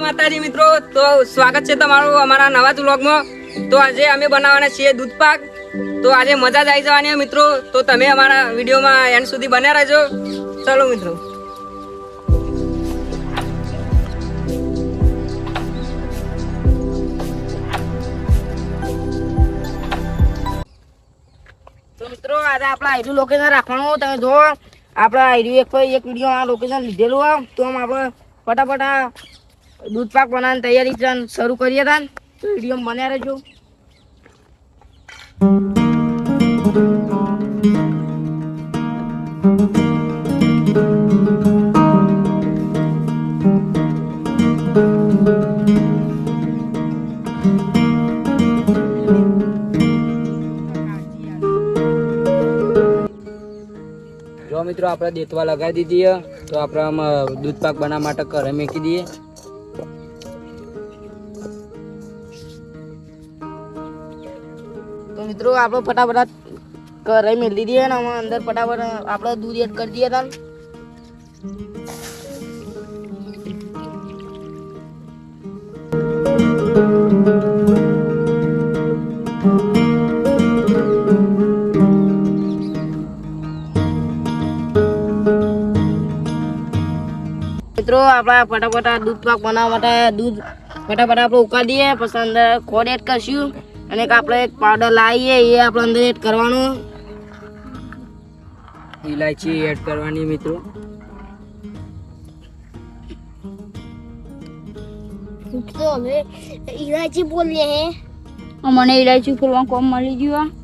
માતાજી મિત્રો. તો સ્વાગત છે તમારું અમારા નવા વ્લોગમાં. તો આજે અમે બનાવવાના છીએ દૂધ તો આજે મજા જ આવી જવાની મિત્રો. તો તમે અમારા વિડીયોમાં એન્ડ સુધી બન્યા રહેજો. ચલો મિત્રો. તો મિત્રો, આજે લોકેશન રાખવાનું. તમે જો આપણે આઈડ્યુ એક પર વીડિયો લોકેશન લીધેલું તો આમ આપણે ફટાફટ દૂધ પાક બનાવવાની તૈયારી શરૂ કરીએ તા તો વીડિયો બન્યા રહેજો. જો મિત્રો, આપણે દેતવા લગાવી દીધી તો આપણે દૂધ પાક બનાવવા માટે ઘરે મેકી દઈએ. તો મિત્રો, આપણે ફટાફટ ઘરે મેળવી દઈએ ને આમાં અંદર ફટાફટ આપણે દૂધ એડ કરી દઈએ તને. મિત્રો, આપણે ફટાફટ આ દૂધ પાક બનાવવા માટે દૂધ ફટાફટ આપણે ઉકાળી દઈએ, પછી અંદર ખોડ એડ કરશું. અને એક આપણે એક પાવડર લાવીએ એ આપણે અંદર એડ કરવાનું. ઇલાયચી એડ કરવાની મિત્રો. તો હવે. ઇલાયચી બોલીએ હે. મને ઇલાયચી ફૂલવા કોમ મળી ગયું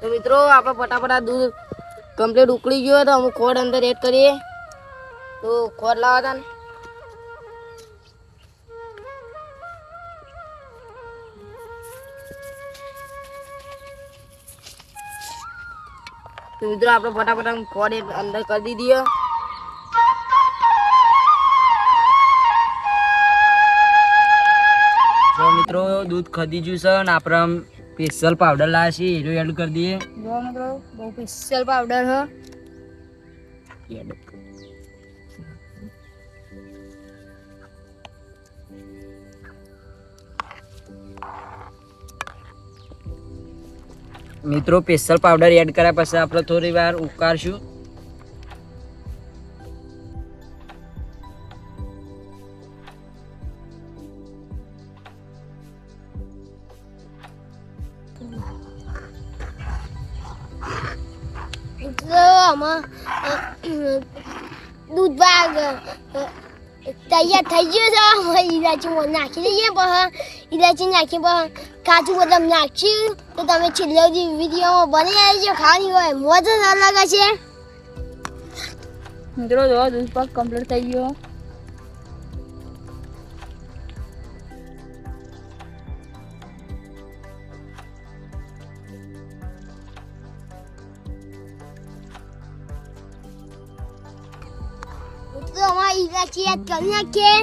તો મિત્રો, આપણે ફટાફટ આ દૂધ કમ્પ્લીટ ઉકળી ગયો તો અમુક ખોડ અંદર એડ કરીએ. તો ખોડ લાવવા હતા ને તો મિત્રો, આપણે ફટાફટ ખોડ અંદર કરી દીધી મિત્રો, દૂધ ખદી જ્યું છે ને આપણે સ્પેશિયલ પાવડર લાવ્યા છે એનો એડ કરી દઈએ. જો મિત્રો બહુ સ્પેશિયલ પાવડર હ. મિત્રો સ્પેશિયલ પાવડર એડ કર્યા પછી આપણે થોડી વાર ઉકાળશું. આમાં દૂધ ભાગ તૈયાર થઈ ગયો છે. હવે ઇલાયચી નાખી દઈએ પછી ઈલાચી નાખી પછી કાચું બદામ નાખ્યું. તો તમે છેલ્લે સુધી વિડીયોમાં બની આવી ખાવાની હોય મોજ જ અલગ છે મિત્રો, જો દૂધ પાક કમ્પ્લીટ થઈ ગયો. તો અમારે ઇલાયચી યાદ કરી નાખીએ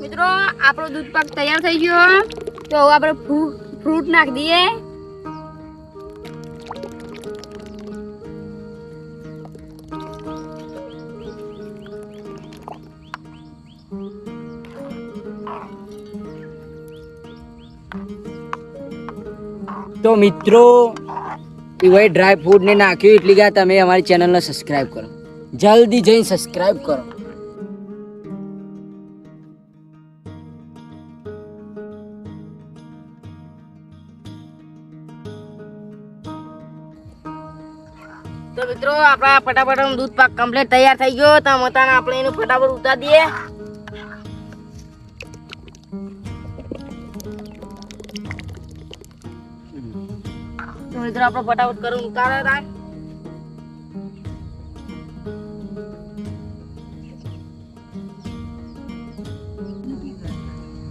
મિત્રો, આપણો દૂધ પાક તૈયાર થઈ ગયો. તો હવે આપણે ફ્રૂટ ફ્રૂટ નાખી દઈએ. તો મિત્રો એવાય ડ્રાય ફ્રૂટ ને નાખ્યું એટલી ગયા તમે અમારી ચેનલને સબસ્ક્રાઈબ કરો. જલ્દી જઈને સબસ્ક્રાઇબ કરો. તો મિત્રો, આપણા ફટાફટ દૂધ પાક કમ્પ્લીટ તૈયાર થઈ ગયો. તો મતાને આપણે એનું ફટાફટ ઉતાર દઈએ. મિત્રો આપણે ફટાફટ કરું ઉતારે તા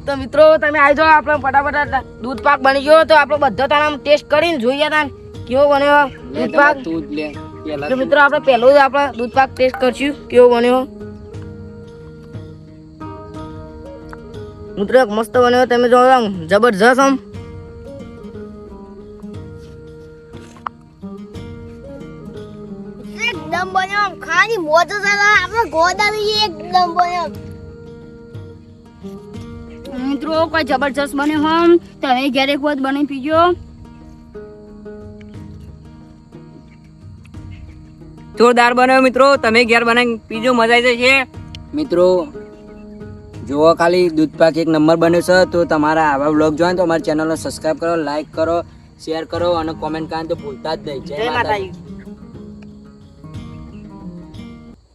તો મિત્રો તમે આવી જાઓ આપણે ફટાફટ દૂધ પાક બની ગયો તો આપણે બધા તારા ટેસ્ટ કરીને જોઈએ તા કેવો બન્યો દૂધ પાક? તું મિત્રો આપણે પહેલો જ આપણે દૂધ પાક ટેસ્ટ કરશું. કેવો બન્યો? મિત્રો એક મસ્ત બન્યો તમે જોવા જબરજસ્ત આમ. એકદમ બન્યો આમ ખાની મોજ જ આપણે ગોદાની એકદમ બન્યો મિત્રો કોઈ જબરજસ્ત બન્યો હમ તમે ઘેર એક વખત બની પીજો. જોરદાર બન્યો મિત્રો. તમે ઘેર બનાવી પીજો મજા આવી જશે. મિત્રો જુઓ ખાલી દૂધ પાક એક નંબર બન્યો છે. તો તમારા આવા બ્લોગ જોવા તો અમારી ચેનલને સબસ્ક્રાઈબ કરો લાઈક કરો શેર કરો અને કોમેન્ટ કરવાનું તો ભૂલતા જ નહીં. જય માતાજી.